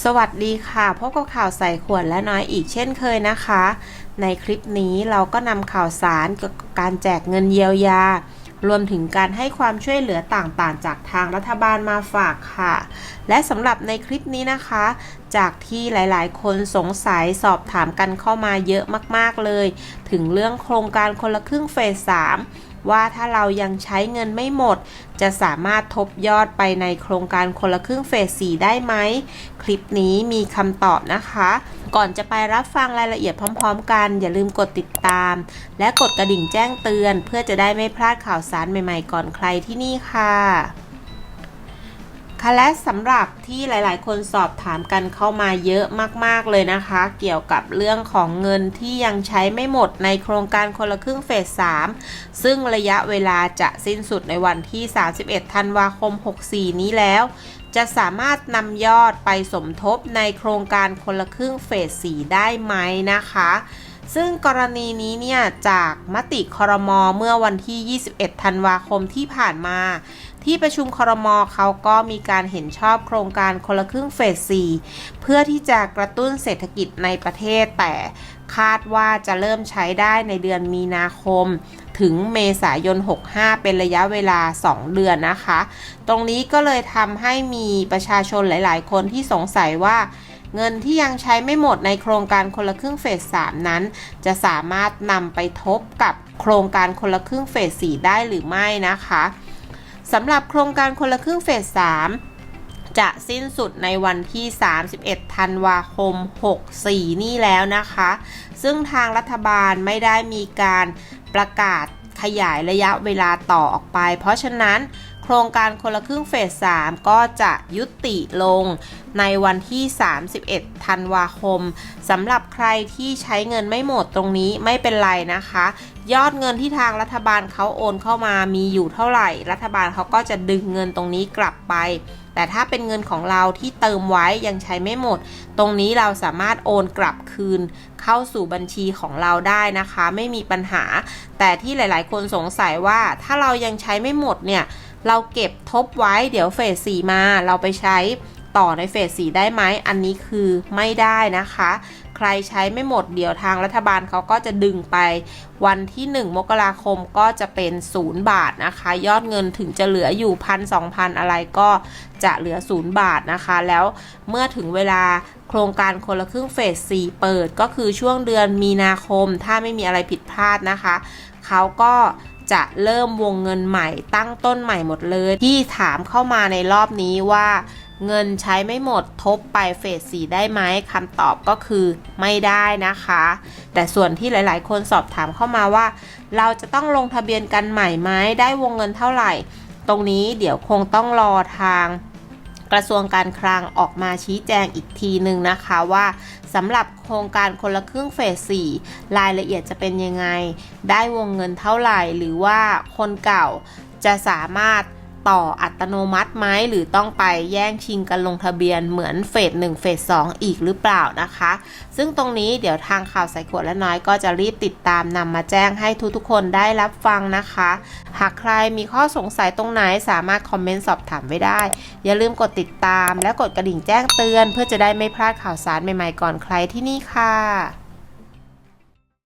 สวัสดีค่ะ พบกับข่าวใส่ขวดและน้อยอีกเช่นเคยนะคะ ในคลิปนี้เราก็นำข่าวสารเกี่ยวกับการแจกเงินเยียวยา รวมถึงการให้ความช่วยเหลือต่างๆ จากทางรัฐบาลมาฝากค่ะ และสำหรับในคลิปนี้นะคะ จากที่หลายๆ คนสงสัยสอบถามกันเข้ามาเยอะมากๆเลย ถึงเรื่องโครงการคนละครึ่งเฟส3 ว่าถ้าเรายังใช้เงินไม่หมด จะสามารถทบยอดไปในโครงการคนละครึ่งเฟส 4 ได้ไหม คลิปนี้มีคำตอบนะคะ ก่อนจะไปรับฟังรายละเอียดพร้อม ๆ กัน อย่าลืมกดติดตาม และกดกระดิ่งแจ้งเตือน เพื่อจะได้ไม่พลาดข่าวสารใหม่ ๆ ก่อนใครที่นี่ค่ะ ค่ะและสำหรับที่หลาย ๆ คนสอบถามกันเข้ามาเยอะมาก ๆ เลยนะคะ เกี่ยวกับเรื่องของเงินที่ยังใช้ไม่หมดในโครงการคนละครึ่งเฟส 3 ซึ่งระยะเวลาจะสิ้นสุดในวันที่ 31 ธันวาคม 64 นี้แล้ว จะสามารถนำยอดไปสมทบในโครงการคนละครึ่งเฟส 4 ได้ไหมนะคะซึ่งกรณีนี้เนี่ย จากมติคอรมอเมื่อวันที่ 21 ธันวาคมที่ผ่านมา ที่ประชุมครมเขาก็มีการเห็นชอบโครงการคนละครึ่งเฟส 4 เพื่อที่จะกระตุ้นเศรษฐกิจในประเทศ แต่คาดว่าจะเริ่มใช้ได้ในเดือนมีนาคม ถึงเมษายน 65 เป็นระยะเวลา 2 เดือนนะคะ ตรงนี้ก็เลยทำให้มีประชาชนหลาย ๆ คนที่สงสัยว่าเงินที่ยังใช้ไม่หมดในโครงการคนละครึ่งเฟส 3 นั้น จะสามารถนำไปทบกับโครงการคนละครึ่งเฟส 4 ได้หรือไม่นะคะ สำหรับโครงการคนละครึ่งเฟส 3 จะสิ้นสุดในวันที่ 31 ธันวาคม 64 นี่แล้วนะคะ ซึ่งทางรัฐบาลไม่ได้มีการประกาศขยายระยะเวลาต่อออกไป เพราะฉะนั้น โครงการคนละครึ่งเฟส 3 ก็จะยุติลงในวันที่ 31 ธันวาคมสำหรับใครที่ใช้เงินไม่หมดตรงนี้ไม่เป็นไรนะคะ ยอดเงินที่ทางรัฐบาลเขาโอนเข้ามามีอยู่เท่าไหร่ รัฐบาลเขาก็จะดึงเงินตรงนี้กลับไป แต่ถ้าเป็นเงินของเราที่เติมไว้ยังใช้ไม่หมด ตรงนี้เราสามารถโอนกลับคืน เข้าสู่บัญชีของเราได้นะคะ ไม่มีปัญหา แต่ที่หลาย ๆ คนสงสัยว่าถ้าเรายังใช้ไม่หมดเนี่ย เราเก็บทบไว้เดี๋ยวเฟสสี่มา เราไปใช้ต่อในเฟสสีได้ไหม อันนี้คือไม่ได้นะคะ ใครใช้ไม่หมดเดี๋ยวทางรัฐบาลเขาก็จะดึงไป วันที่ 1 มกราคมก็จะเป็น 0 บาทนะคะ ยอดเงินถึงจะเหลืออยู่พันสองพันอะไรก็จะเหลือ 0 บาทนะคะ แล้วเมื่อถึงเวลาโครงการคนละครึ่งเฟส 4 เปิดก็คือช่วงเดือนมีนาคมถ้าไม่มีอะไรผิดพลาดนะคะ เขาก็ จะเริ่มวงเงินใหม่ตั้งต้นใหม่หมดเลย ที่ถามเข้ามาในรอบนี้ว่าเงินใช้ไม่หมดทบไปเฟสสีได้ไหมคำตอบก็คือไม่ได้นะคะ แต่ส่วนที่หลาย ๆ คนสอบถามเข้ามาว่า เราจะต้องลงทะเบียนกันใหม่ไหมได้วงเงินเท่าไหร่ ตรงนี้เดี๋ยวคงต้องรอทาง กระทรวงการคลังออกมาชี้แจงอีกทีหนึ่งนะคะว่าสำหรับโครงการคนละครึ่งเฟส 4 รายละเอียดจะเป็นยังไง ได้วงเงินเท่าไหร่ หรือว่าคนเก่าจะสามารถ ต่ออัตโนมัติไหมหรือต้องไปแย่งชิงกันลงทะเบียนเหมือนเฟส1เฟส2อีกหรือเปล่านะคะ ซึ่งตรงนี้เดี๋ยวทางข่าวใส่ขวดและน้อยก็จะรีบติดตามนำมาแจ้งให้ทุกๆคนได้รับฟังนะคะ หากใครมีข้อสงสัยตรงไหนสามารถคอมเมนต์สอบถามไว้ได้ อย่าลืมกดติดตามและกดกระดิ่งแจ้งเตือน เพื่อจะได้ไม่พลาดข่าวสารใหม่ๆก่อนใครที่นี่ค่ะ